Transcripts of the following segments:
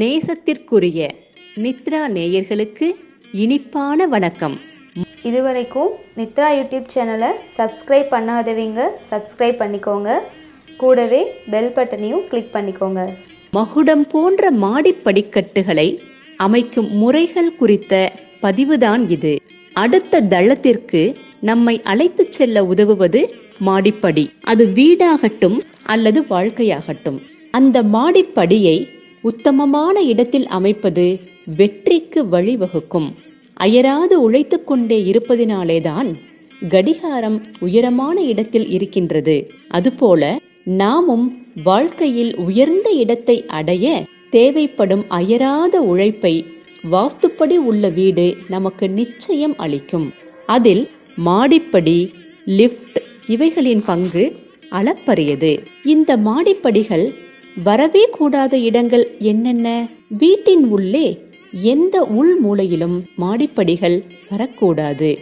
நேசத்திற்குரிய நித்ரா நேயர்களுக்கு இனிப்பான வணக்கம். இதுவரைக்கும் நித்ரா யூடியூப் சேனலை சப்ஸ்கிரைப் பண்ணாதவங்க சப்ஸ்கிரைப் பண்ணிக்கோங்க. கூடவே பெல் பட்டனையும் கிளிக் பண்ணிக்கோங்க. மகுடம் போன்ற மாடிப் படிக்கட்டுகளை அமைக்கும் முறைகள் குறித்த பதிவுதான் இது. அடுத்த தளத்திற்கு நம்மை அழைத்துச் செல்ல உதவுவது மாடிப்படி. அது வீடாகட்டும் அல்லது வாழ்க்கையாகட்டும். அந்த மாடிப்படியை உத்தமமான இடத்தில் அமைப்பது வெற்றிக்கு வழிவகுக்கும். அயராது உழைத்துக் கொண்டே இருப்பதினாலேதான் கடிகாரம் உயரமான இடத்தில் இருக்கின்றது. அதுபோல நாமும் வாழ்க்கையில் உயர்ந்த இடத்தை அடைய தேவைப்படும் அயராத உழைப்பை வாஸ்துப்படி உள்ள வீடு நமக்கு நிச்சயம் அளிக்கும். அதில் மாடிப்படி லிஃப்ட் இவைகளின் பங்கு அளப்பரியது. இந்த மாடிப்படிகள் வரவே கூடாத இடங்கள் என்னென்ன? வீட்டின் உள்ளே எந்த உள் மூலையிலும் மாடிப்படிகள் வரக்கூடாது.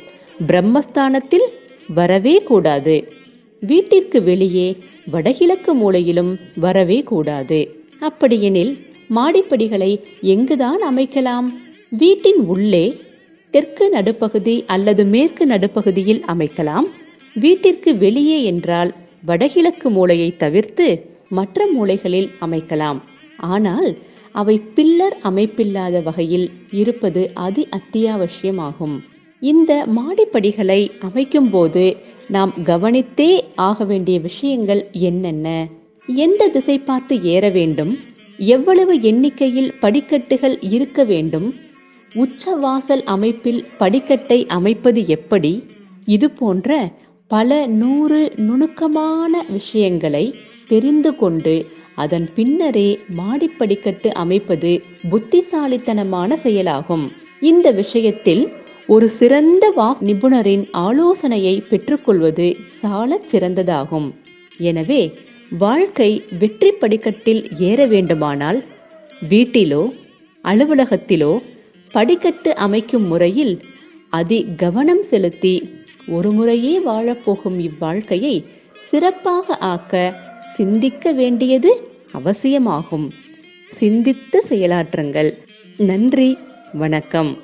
பிரம்மஸ்தானத்தில் வரவே கூடாது. வீட்டிற்கு வெளியே வடகிழக்கு மூலையிலும் வரவே கூடாது. அப்படியெனில் மாடிப்படிகளை எங்குதான் அமைக்கலாம்? வீட்டின் உள்ளே தெற்கு நடுப்பகுதி அல்லது மேற்கு நடுப்பகுதியில் அமைக்கலாம். வீட்டிற்கு வெளியே என்றால் வடகிழக்கு மூலையை தவிர்த்து மற்ற மூலைகளில் அமைக்கலாம். ஆனால் அவை பில்லர் அமைப்பில்லாத வகையில் இருப்பது அதி அத்தியாவசியமாகும். இந்த மாடிப்படிகளை அமைக்கும்போது நாம் கவனித்தே ஆக வேண்டிய விஷயங்கள் என்னென்ன? எந்த திசை பார்த்து ஏற வேண்டும்? எவ்வளவு எண்ணிக்கையில் படிக்கட்டுகள் இருக்க வேண்டும்? உச்சவாசல் அமைப்பில் படிக்கட்டை அமைப்பது எப்படி? இது போன்ற பல நூறு நுணுக்கமான விஷயங்களை தெரிந்து கொண்டு அதன் பின்னரே மாடிப்படிக்கட்டு அமைப்பது புத்திசாலித்தனமான செயலாகும். இந்த விஷயத்தில் ஒரு சிறந்த வா நிபுணரின் ஆலோசனையை பெற்றுக்கொள்வது சாலச் சிறந்ததாகும். எனவே வாழ்க்கை வெற்றி படிக்கட்டில் ஏற வேண்டுமானால் வீட்டிலோ அலுவலகத்திலோ படிக்கட்டு அமைக்கும் முறையில் அதி கவனம் செலுத்தி ஒரு முறையே வாழப்போகும் இவ்வாழ்க்கையை சிறப்பாக ஆக்க சிந்திக்க வேண்டியது அவசியமாகும். சிந்தித்து செயலாற்றுங்கள். நன்றி. வணக்கம்.